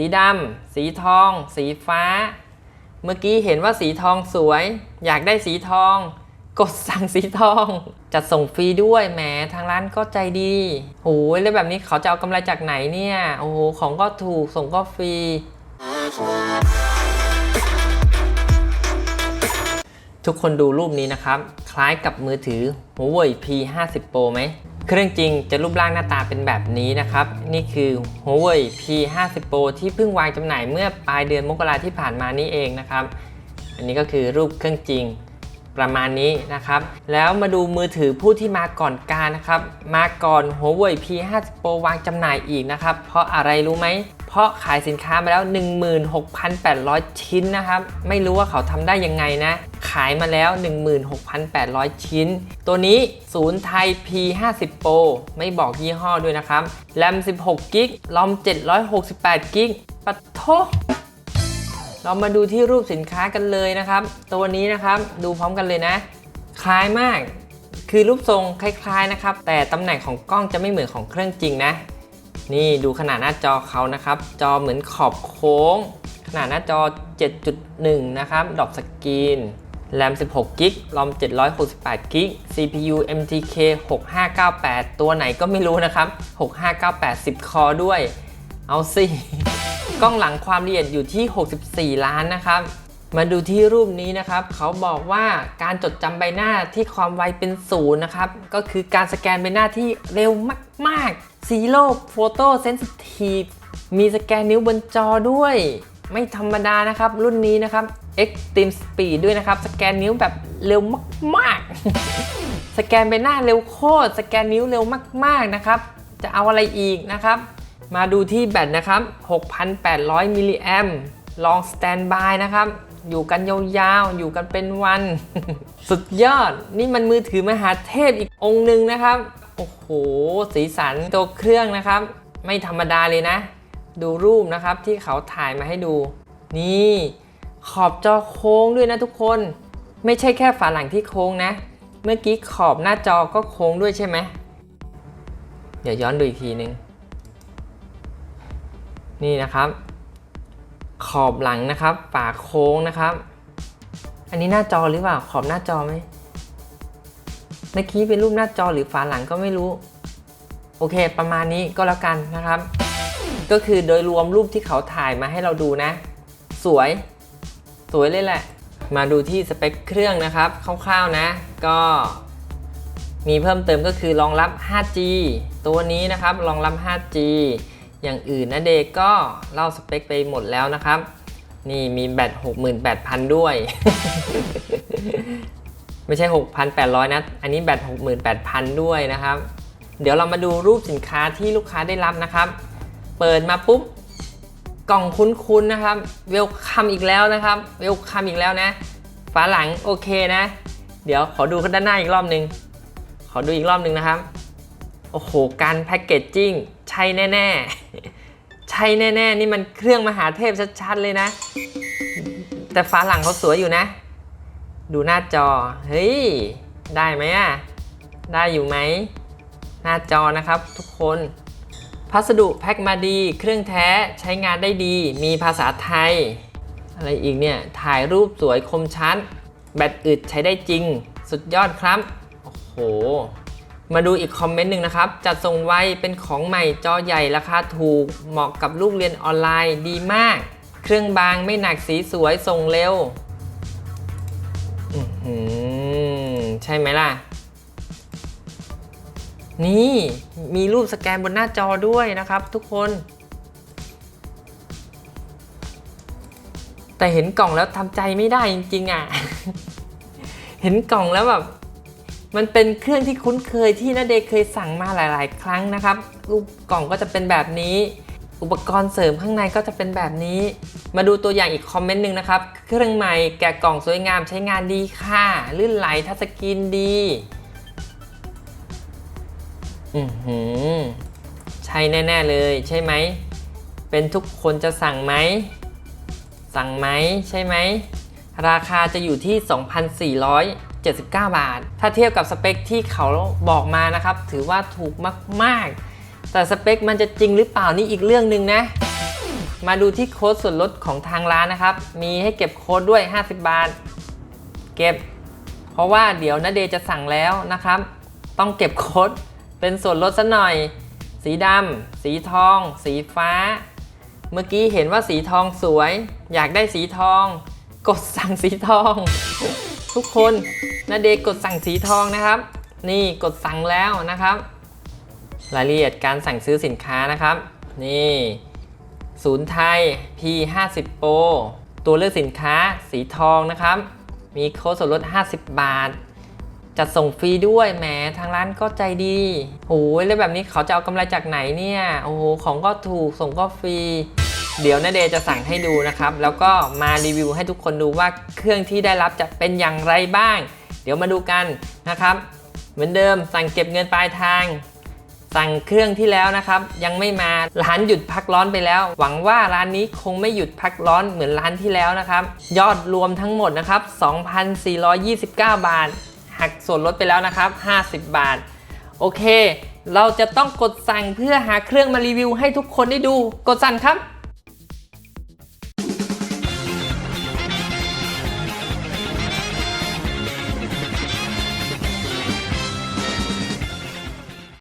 สีดำสีทอง สีฟ้า เมื่อกี้เห็นว่าสีทองสวย อยากได้สีทอง กดสั่งสีทอง จัดส่งฟรีด้วยแหมทางร้านก็ใจดีโอ้ยแล้วแบบนี้เขาจะเอากำไรจากไหนเนี่ย โอ้โหของก็ถูกส่งก็ฟรีทุกคนดูรูปนี้นะครับ คล้ายกับมือถือ Huawei P50 Pro ไหม เครื่องจริงจะรูปร่างหน้าตาเป็นแบบนี้นะครับ นี่คือ Huawei P50 Pro ที่เพิ่งวางจำหน่ายเมื่อปลายเดือนมกราที่ผ่านมานี้เองนะครับ อันนี้ก็คือรูปเครื่องจริงประมาณนี้นะครับ แล้วมาดูมือถือผู้ที่มาก่อนการนะครับ มาก่อน Huawei P50 Pro วางจำหน่ายอีกนะครับ เพราะอะไรรู้ไหม เพราะขายสินค้ามาแล้ว 16,800 ชิ้นนะครับ ไม่รู้ว่าเขาทำได้ยังไงนะ ขายมาแล้ว 16,800 ชิ้น ตัวนี้ศูนย์ไทย P50 Pro ไม่บอกยี่ห้อด้วยนะครับแรม16กิกลอม768กิกปัดโทเรามาดูที่รูปสินค้ากันเลยนะครับ ตัวนี้นะครับดูพร้อมกันเลยนะ คล้ายมาก คือรูปทรงคล้ายๆนะครับ แต่ตำแหน่งของกล้องจะไม่เหมือนของเครื่องจริงนะ นี่ดูขนาดหน้าจอเขานะครับ จอเหมือนขอบโค้ง ขนาดหน้าจอ 7.1 นะครับ ดอกสกรีนแรม 16 กิกรอม 768 กิก CPU MTK 6598 ตัวไหนก็ไม่รู้นะครับ 6598 10 คอด้วย เอาสิ กล้องหลังความละเอียดอยู่ที่ 64 ล้านนะครับ มาดูที่รูปนี้นะครับ เขาบอกว่าการจดจำใบหน้าที่ความไวเป็นศูนย์นะครับ ก็คือการสแกนใบหน้าที่เร็วมากๆ Zero Photo Sensitive มีสแกนนิ้วบนจอด้วย ไม่ธรรมดานะครับ รุ่นนี้นะครับ Extreme Speed ด้วยนะครับ สแกนนิ้วแบบเร็วมากๆ สแกนใบหน้าเร็วโคตร สแกนนิ้วเร็วมากๆนะครับ จะเอาอะไรอีกนะครับ มาดูที่แบตนะครับ 6,800 มิลลิแอมลองสแตนบายนะครับ อยู่กันยาวๆ อยู่กันเป็นวัน สุดยอด นี่มันมือถือมหาเทพอีกองค์หนึ่งนะครับ โอ้โห สีสันตัวเครื่องนะครับ ไม่ธรรมดาเลยนะ ดูรูปนะครับที่เขาถ่ายมาให้ดู นี่ ขอบจอโค้งด้วยนะทุกคน ไม่ใช่แค่ฝาหลังที่โค้งนะ เมื่อกี้ขอบหน้าจอก็โค้งด้วยใช่ไหม เดี๋ยวย้อนดูอีกทีนึง นี่นะครับ ขอบหลังนะครับฝาโค้งนะครับ อันนี้หน้าจอหรือเปล่า ขอบหน้าจอไหมเมื่อกี้เป็นรูปหน้าจอหรือฝาหลังก็ไม่รู้ โอเค ประมาณนี้ก็แล้วกันนะครับ ก็คือโดยรวมรูปที่เขาถ่ายมาให้เราดูนะ สวย สวยเลยแหละ มาดูที่สเปคเครื่องนะครับคร่าวๆนะ ก็มีเพิ่มเติมก็คือรองรับ 5G ตัวนี้นะครับรองรับ 5G อย่างอื่นนะเด็กก็เล่าสเปคไปหมดแล้วนะครับ นี่มีแบต68,000 ด้วย ไม่ใช่ 6,800 นะ อันนี้แบต68,000 ด้วยนะครับ เดี๋ยวเรามาดูรูปสินค้าที่ลูกค้าได้รับนะครับ เปิดมาปุ๊บกล่องคุ้นๆนะครับ เวลคัมอีกแล้วนะครับ เวลคัมอีกแล้วนะฝาหลังโอเคนะ เดี๋ยวขอดูด้านหน้าอีกรอบหนึ่งขอดูอีกรอบหนึ่งนะครับ โอ้โห การแพ็กเกจจิ้ง ใช่แน่ๆ ใช่แน่ๆ นี่มันเครื่องมหาเทพชัดๆเลยนะ แต่ฝาหลังเขาสวยอยู่นะ ดูหน้าจอ เฮ้ย ได้ไหมอะได้อยู่ไหม หน้าจอนะครับทุกคน พัสดุแพ็คมาดี เครื่องแท้ใช้งานได้ดี มีภาษาไทย อะไรอีกเนี่ย ถ่ายรูปสวยคมชัด แบตอึดใช้ได้จริง สุดยอดครับ โอ้โห มาดูอีกคอมเมนต์หนึ่งนะครับ จัดส่งไวเป็นของใหม่จอใหญ่ราคาถูก เหมาะกับลูกเรียนออนไลน์ดีมาก เครื่องบางไม่หนักสีสวยส่งเร็วอือหือใช่ไหมล่ะ นี่มีรูปสแกนบนหน้าจอด้วยนะครับ ทุกคน แต่เห็นกล่องแล้วทำใจไม่ได้จริงๆอะ เห็นกล่องแล้วแบบ มันเป็นเครื่องที่คุ้นเคยที่นาเดย์เคยสั่งมาหลาย ๆ ครั้งนะครับ รูปกล่องก็จะเป็นแบบนี้ อุปกรณ์เสริมข้างในก็จะเป็นแบบนี้ มาดูตัวอย่างอีกคอมเมนต์หนึ่งนะครับ เครื่องใหม่แกะกล่องสวยงามใช้งานดีค่ะ ลื่นไหลทัชสกรีนดี อือหือ ใช่แน่ ๆ เลยใช่ไหม เป็นทุกคนจะสั่งไหม สั่งไหมใช่ไหม ราคาจะอยู่ที่ 2,479 บาท ถ้าเทียบกับสเปคที่เขาบอกมานะครับ ถือว่าถูกมาก ๆ แต่สเปคมันจะจริงหรือเปล่านี่อีกเรื่องหนึ่งนะ มาดูที่โค้ดส่วนลดของทางร้านนะครับ มีให้เก็บโค้ดด้วย 50 บาท เก็บ เพราะว่าเดี๋ยวนาเดย์จะสั่งแล้วนะครับ ต้องเก็บโค้ดเป็นส่วนลดซะหน่อย สีดำสีทอง สีฟ้า เมื่อกี้เห็นว่าสีทองสวย อยากได้สีทอง กดสั่งสีทอง ทุกคนนาเดกดสั่งสีทองนะครับ นี่กดสั่งแล้วนะครับ รายละเอียดการสั่งซื้อสินค้านะครับ นี่ศูนย์ไทย P50 Pro ตัวเลือกสินค้าสีทองนะครับ มีโค้ดส่วนลด 50 บาท จัดส่งฟรีด้วยแหมทางร้านก็ใจดีโอ้ยแล้วแบบนี้เขาจะเอากำไรจากไหนเนี่ย โอ้โห ของก็ถูกส่งก็ฟรี เดี๋ยวนาเดย์จะสั่งให้ดูนะครับ แล้วก็มารีวิวให้ทุกคนดูว่าเครื่องที่ได้รับจะเป็นอย่างไรบ้าง เดี๋ยวมาดูกันนะครับ เหมือนเดิมสั่งเก็บเงินปลายทาง สั่งเครื่องที่แล้วนะครับ ยังไม่มาร้านหยุดพักร้อนไปแล้ว หวังว่าร้านนี้คงไม่หยุดพักร้อนเหมือนร้านที่แล้วนะครับ ยอดรวมทั้งหมดนะครับ 2,429 บาทหักส่วนลดไปแล้วนะครับ 50 บาท โอเค เราจะต้องกดสั่งเพื่อหาเครื่องมารีวิวให้ทุกคนได้ดู กดสั่งครับ